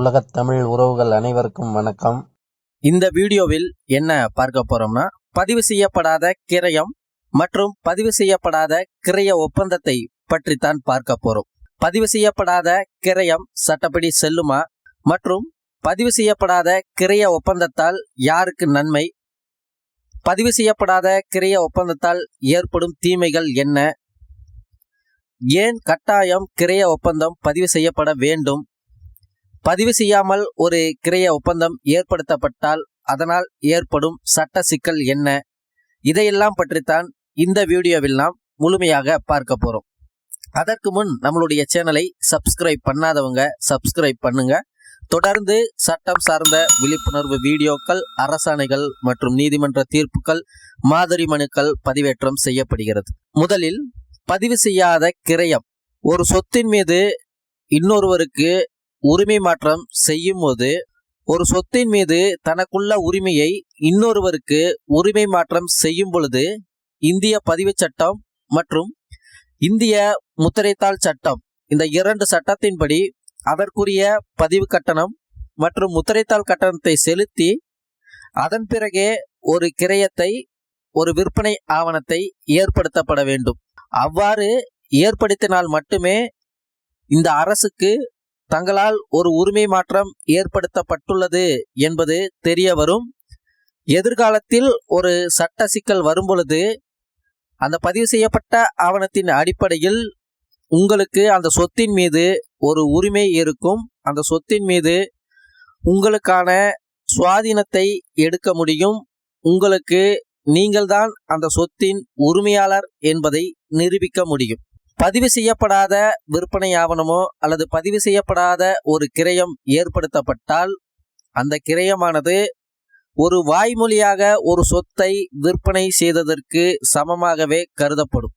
உலகத் தமிழ் உறவுகள் அனைவருக்கும் வணக்கம். இந்த வீடியோவில் என்ன பார்க்க போறோம்னா பதிவு செய்யப்படாத கிரயம் மற்றும் பதிவு செய்யப்படாத கிரய ஒப்பந்தத்தை பற்றித்தான் பார்க்க போறோம். பதிவு செய்யப்படாத கிரயம் சட்டப்படி செல்லுமா மற்றும் பதிவு செய்யப்படாத கிரய ஒப்பந்தத்தால் யாருக்கு நன்மை? பதிவு செய்யப்படாத கிரய ஒப்பந்தத்தால் ஏற்படும் தீமைகள் என்ன? ஏன் கட்டாயம் கிரய ஒப்பந்தம் பதிவு செய்யப்பட வேண்டும்? பதிவு செய்யாமல் ஒரு கிரைய ஒப்பந்தம் ஏற்படுத்தப்பட்டால் அதனால் ஏற்படும் சட்ட சிக்கல் என்ன? இதையெல்லாம் பற்றித்தான் இந்த வீடியோவில் நாம் முழுமையாக பார்க்க போகிறோம் அதற்கு முன் நம்மளுடைய சேனலை சப்ஸ்கிரைப் பண்ணாதவங்க சப்ஸ்கிரைப் பண்ணுங்க. தொடர்ந்து சட்டம் சார்ந்த விழிப்புணர்வு வீடியோக்கள் அரசாணைகள் மற்றும் நீதிமன்ற தீர்ப்புகள் மாதிரி மனுக்கள் பதிவேற்றம் செய்யப்படுகிறது. முதலில் பதிவு செய்யாத கிரயம். ஒரு சொத்தின் மீது இன்னொருவருக்கு உரிமை மாற்றம் செய்யும் போது ஒரு சொத்தின் மீது தனக்குள்ள உரிமையை இன்னொருவருக்கு உரிமை மாற்றம் செய்யும் பொழுது இந்திய பதிவுச் சட்டம் மற்றும் இந்திய முத்திரைத்தாள் சட்டம் இந்த இரண்டு சட்டத்தின்படி அதற்குரிய பதிவு கட்டணம் மற்றும் முத்திரைத்தாள் கட்டணத்தை செலுத்தி அதன் பிறகே ஒரு கிரயத்தை ஒரு விற்பனை ஆவணத்தை ஏற்படுத்தப்பட வேண்டும். அவ்வாறு ஏற்படுத்தினால் மட்டுமே இந்த அரசுக்கு தங்களால் ஒரு உரிமை மாற்றம் ஏற்படுத்தப்பட்டுள்ளது என்பது தெரிய வரும் எதிர்காலத்தில் ஒரு சட்ட சிக்கல் வரும்பொழுது அந்த பதிவு செய்யப்பட்ட ஆவணத்தின் அடிப்படையில் உங்களுக்கு அந்த சொத்தின் மீது ஒரு உரிமை இருக்கும். அந்த சொத்தின் மீது உங்களுக்கான சுவாதீனத்தை எடுக்க முடியும். உங்களுக்கு நீங்கள்தான் அந்த சொத்தின் உரிமையாளர் என்பதை நிரூபிக்க முடியும். பதிவு செய்யப்படாத விற்பனை ஆவணமோ அல்லது பதிவு செய்யப்படாத ஒரு கிரயம் ஏற்படுத்தப்பட்டால் அந்த கிரயமானது ஒரு வாய்மொழியாக ஒரு சொத்தை விற்பனை செய்ததற்கு சமமாகவே கருதப்படும்.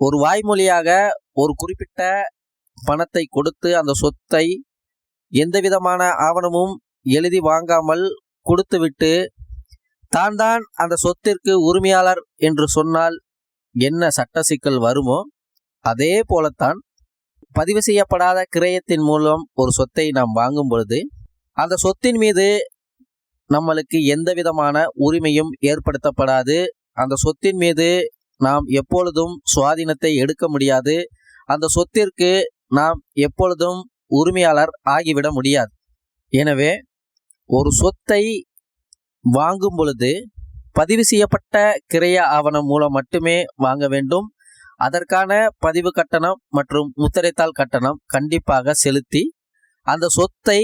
ஒரு வாய்மொழியாக ஒரு குறிப்பிட்ட பணத்தை கொடுத்து அந்த சொத்தை எந்த விதமான ஆவணமும் எழுதி வாங்காமல் கொடுத்துவிட்டு தான் தான் அந்த சொத்திற்கு உரிமையாளர் என்று சொன்னால் என்ன சட்ட சிக்கல் வருமோ அதே போலத்தான் பதிவு செய்யப்படாத கிரயத்தின் மூலம் ஒரு சொத்தை நாம் வாங்கும் பொழுது அந்த சொத்தின் மீது நம்மளுக்கு எந்த விதமான உரிமையும் ஏற்படுத்தப்படாது. அந்த சொத்தின் மீது நாம் எப்பொழுதும் சுவாதீனத்தை எடுக்க முடியாது. அந்த சொத்திற்கு நாம் எப்பொழுதும் உரிமையாளர் ஆகிவிட முடியாது. எனவே ஒரு சொத்தை வாங்கும் பொழுது பதிவு செய்யப்பட்ட கிரைய ஆவணம் மூலம் மட்டுமே வாங்க வேண்டும். அதற்கான பதிவு கட்டணம் மற்றும் முத்திரைத்தாள் கட்டணம் கண்டிப்பாக செலுத்தி அந்த சொத்தை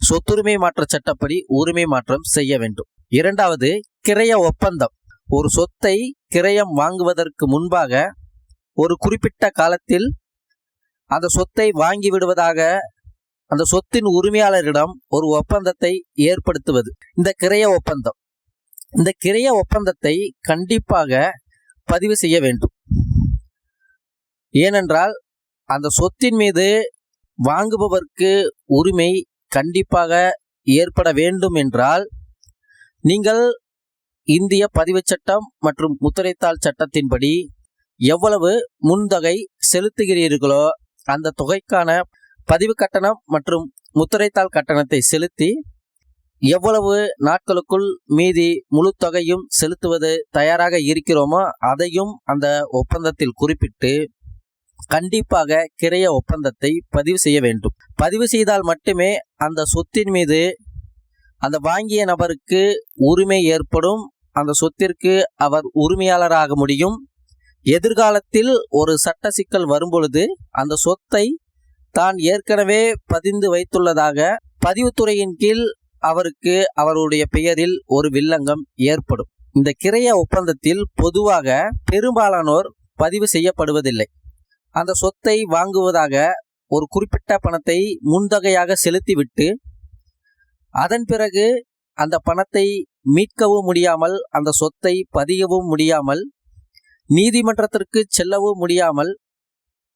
சொத்துரிமை மாற்ற சட்டப்படி உரிமை மாற்றம் செய்ய வேண்டும். இரண்டாவது கிரைய ஒப்பந்தம். ஒரு சொத்தை கிரயம் வாங்குவதற்கு முன்பாக ஒரு குறிப்பிட்ட காலத்தில் அந்த சொத்தை வாங்கி விடுவதாக அந்த சொத்தின் உரிமையாளரிடம் ஒரு ஒப்பந்தத்தை ஏற்படுத்துவது. இந்த கிரைய ஒப்பந்தம். இந்த கிரைய ஒப்பந்தத்தை கண்டிப்பாக பதிவு செய்ய வேண்டும். ஏனென்றால் அந்த சொத்தின் மீது வாங்குபவர்க்கு உரிமை கண்டிப்பாக ஏற்பட வேண்டும் என்றால் நீங்கள் இந்திய பதிவுச் சட்டம் மற்றும் முத்திரைத்தாள் சட்டத்தின்படி எவ்வளவு முன்தொகை செலுத்துகிறீர்களோ அந்த தொகைக்கான பதிவு கட்டணம் மற்றும் முத்திரைத்தாள் கட்டணத்தை செலுத்தி எவ்வளவு நாட்களுக்குள் மீதி முழு தொகையும் செலுத்துவது தயாராக இருக்கிறோமோ அதையும் அந்த ஒப்பந்தத்தில் குறிப்பிட்டு கண்டிப்பாக கிரைய ஒப்பந்தத்தை பதிவு செய்ய வேண்டும். பதிவு செய்தால் மட்டுமே அந்த சொத்தின் மீது அந்த வாங்கிய நபருக்கு உரிமை ஏற்படும். அந்த சொத்திற்கு அவர் உரிமையாளராக முடியும். எதிர்காலத்தில் ஒரு சட்ட சிக்கல் வரும்பொழுது அந்த சொத்தை தான் ஏற்கனவே பதிந்து வைத்துள்ளதாக பதிவுத்துறையின் கீழ் அவருக்கு அவருடைய பெயரில் ஒரு வில்லங்கம் ஏற்படும். இந்த கிரைய ஒப்பந்தத்தில் பொதுவாக பெரும்பாலானோர் பதிவு செய்யப்படுவதில்லை. அந்த சொத்தை வாங்குவதாக ஒரு குறிப்பிட்ட பணத்தை முன்தொகையாக செலுத்திவிட்டு அதன் பிறகு அந்த பணத்தை மீட்கவும் முடியாமல் அந்த சொத்தை பதியவும் முடியாமல் நீதிமன்றத்திற்கு செல்லவும் முடியாமல்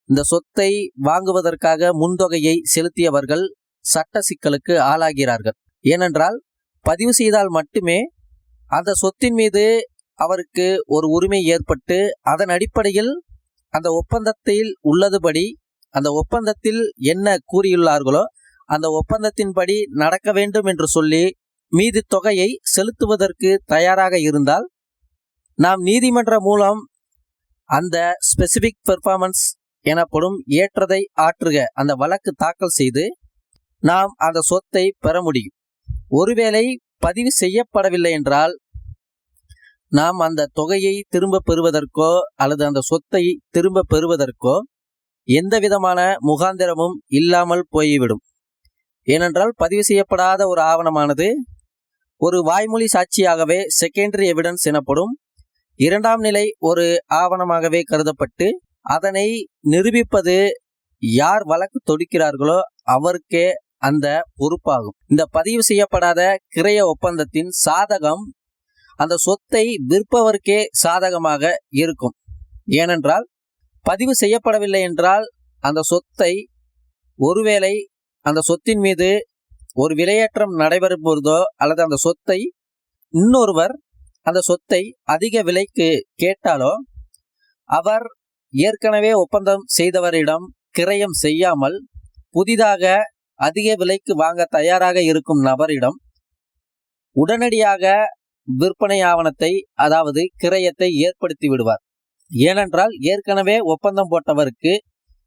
இந்த சொத்தை வாங்குவதற்காக முன்தொகையை செலுத்தியவர்கள் சட்ட சிக்கலுக்கு ஆளாகிறார்கள். ஏனென்றால் பதிவு செய்தால் மட்டுமே அந்த சொத்தின் மீது அவருக்கு ஒரு உரிமை ஏற்பட்டு அதன் அடிப்படையில் அந்த ஒப்பந்தத்தில் உள்ளதுபடி அந்த ஒப்பந்தத்தில் என்ன கூறியுள்ளார்களோ அந்த ஒப்பந்தத்தின்படி நடக்க வேண்டும் என்று சொல்லி மீதி தொகையை செலுத்துவதற்கு தயாராக இருந்தால் நாம் நீதிமன்றம் மூலம் அந்த ஸ்பெசிபிக் பெர்ஃபார்மன்ஸ் எனப்படும் ஏற்றதை ஆற்றுக அந்த வழக்கு தாக்கல் செய்து நாம் அந்த சொத்தை பெற முடியும். ஒருவேளை பதிவு செய்யப்படவில்லை என்றால் நாம் அந்த தொகையை திரும்ப பெறுவதற்கோ அல்லது அந்த சொத்தை திரும்ப பெறுவதற்கோ எந்த விதமான முகாந்திரமும் இல்லாமல் போய்விடும். ஏனென்றால் பதிவு செய்யப்படாத ஒரு ஆவணமானது ஒரு வாய்மொழி சாட்சியாகவே செகண்டரி எவிடன்ஸ் எனப்படும் இரண்டாம் நிலை ஒரு ஆவணமாகவே கருதப்பட்டு அதனை நிரூபிப்பது யார் வழக்கு தொடுக்கிறார்களோ அவருக்கே அந்த பொறுப்பாகும். இந்த பதிவு செய்யப்படாத கிரைய ஒப்பந்தத்தின் சாதகம் அந்த சொத்தை விற்பவருக்கே சாதகமாக இருக்கும். ஏனென்றால் பதிவு செய்யப்படவில்லை என்றால் அந்த சொத்தை ஒருவேளை அந்த சொத்தின் மீது ஒரு விலையேற்றம் நடைபெறும் பொழுதோ அல்லது அந்த சொத்தை இன்னொருவர் அந்த சொத்தை அதிக விலைக்கு கேட்டாலோ அவர் ஏற்கனவே ஒப்பந்தம் செய்தவரிடம் கிரயம் செய்யாமல் புதிதாக அதிக விலைக்கு வாங்க தயாராக இருக்கும் நபரிடம் உடனடியாக விற்பனை ஆவணத்தை அதாவது கிரயத்தை ஏற்படுத்தி விடுவார். ஏனென்றால் ஏற்கனவே ஒப்பந்தம் போட்டவருக்கு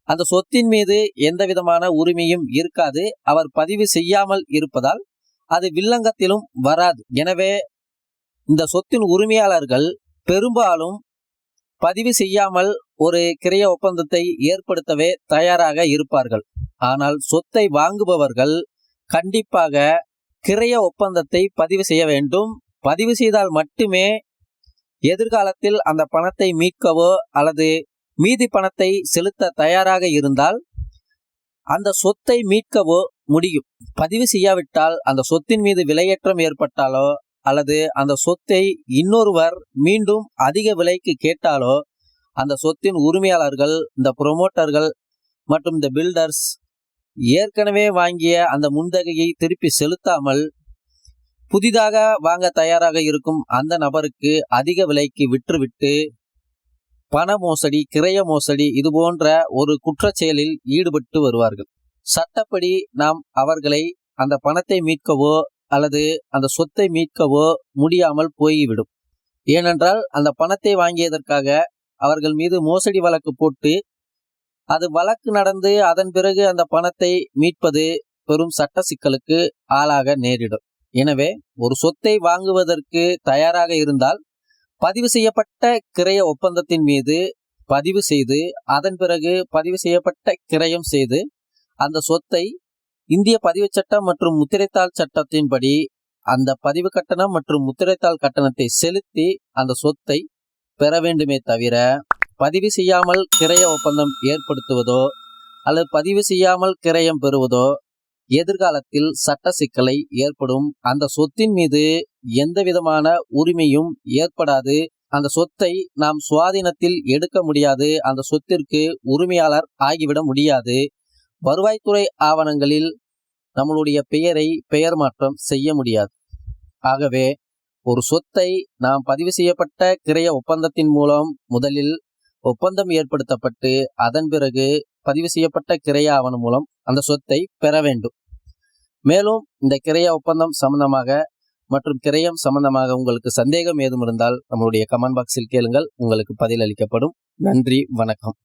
அந்த சொத்தின் மீது எந்த விதமான உரிமையும் இருக்காது. அவர் பதிவு செய்யாமல் இருப்பதால் அது வில்லங்கத்திலும் வராது. எனவே இந்த சொத்தின் உரிமையாளர்கள் பெரும்பாலும் பதிவு செய்யாமல் ஒரு கிரைய ஒப்பந்தத்தை ஏற்படுத்தவே தயாராக இருப்பார்கள். ஆனால் சொத்தை வாங்குபவர்கள் கண்டிப்பாக கிரைய ஒப்பந்தத்தை பதிவு செய்ய வேண்டும். பதிவு செய்தால் மட்டுமே எதிர்காலத்தில் அந்த பணத்தை மீட்கவோ அல்லது மீதி பணத்தை செலுத்த தயாராக இருந்தால் அந்த சொத்தை மீட்கவோ முடியும். பதிவு செய்யாவிட்டால் அந்த சொத்தின் மீது விலையேற்றம் ஏற்பட்டாலோ அல்லது அந்த சொத்தை இன்னொருவர் மீண்டும் அதிக விலைக்கு கேட்டாலோ அந்த சொத்தின் உரிமையாளர்கள் இந்த புரொமோட்டர்கள் மற்றும் இந்த பில்டர்ஸ் ஏற்கனவே வாங்கிய அந்த முன்தகையை திருப்பி செலுத்தாமல் புதிதாக வாங்க தயாராக இருக்கும் அந்த நபருக்கு அதிக விலைக்கு விற்றுவிட்டு பண மோசடி கிரைய மோசடி இது போன்ற ஒரு குற்றச்செயலில் ஈடுபட்டு வருவார்கள். சட்டப்படி நாம் அவர்களை அந்த பணத்தை மீட்கவோ அல்லது அந்த சொத்தை மீட்கவோ முடியாமல் போய்விடும். ஏனென்றால் அந்த பணத்தை வாங்கியதற்காக அவர்கள் மீது மோசடி வழக்கு போட்டு அது வழக்கு நடந்து அதன் பிறகு அந்த பணத்தை மீட்பது பெரும் சட்ட சிக்கலுக்கு ஆளாக நேரிடும். எனவே ஒரு சொத்தை வாங்குவதற்கு தயாராக இருந்தால் பதிவு செய்யப்பட்ட கிரைய ஒப்பந்தத்தின் மீது பதிவு செய்து அதன் பிறகு பதிவு செய்யப்பட்ட கிரயம் செய்து அந்த சொத்தை இந்திய பதிவுச் சட்டம் மற்றும் முத்திரைத்தாள் சட்டத்தின்படி அந்த பதிவு கட்டணம் மற்றும் முத்திரைத்தாள் கட்டணத்தை செலுத்தி அந்த சொத்தை பெற வேண்டுமே தவிர பதிவு செய்யாமல் கிரைய ஒப்பந்தம் ஏற்படுத்துவதோ அல்லது பதிவு செய்யாமல் கிரயம் பெறுவதோ எதிர்காலத்தில் சட்ட சிக்கலை ஏற்படும். அந்த சொத்தின் மீது எந்த விதமான உரிமையும் ஏற்படாது. அந்த சொத்தை நாம் சுவாதீனத்தில் எடுக்க முடியாது. அந்த சொத்திற்கு உரிமையாளர் ஆகிவிட முடியாது. வருவாய்த்துறை ஆவணங்களில் நம்மளுடைய பெயரை பெயர் மாற்றம் செய்ய முடியாது. ஆகவே ஒரு சொத்தை நாம் பதிவு செய்யப்பட்ட கிரைய ஒப்பந்தத்தின் மூலம் முதலில் ஒப்பந்தம் ஏற்படுத்தப்பட்டு அதன் பிறகு பதிவு செய்யப்பட்ட கிரைய ஆவணம் மூலம் அந்த சொத்தை பெற வேண்டும். மேலும் இந்த கிரைய ஒப்பந்தம் சம்பந்தமாக மற்றும் கிரயம் சம்பந்தமாக உங்களுக்கு சந்தேகம் ஏதும் இருந்தால் நம்மளுடைய கமெண்ட் பாக்ஸில் கேளுங்கள். உங்களுக்கு பதிலளிக்கப்படும். நன்றி வணக்கம்.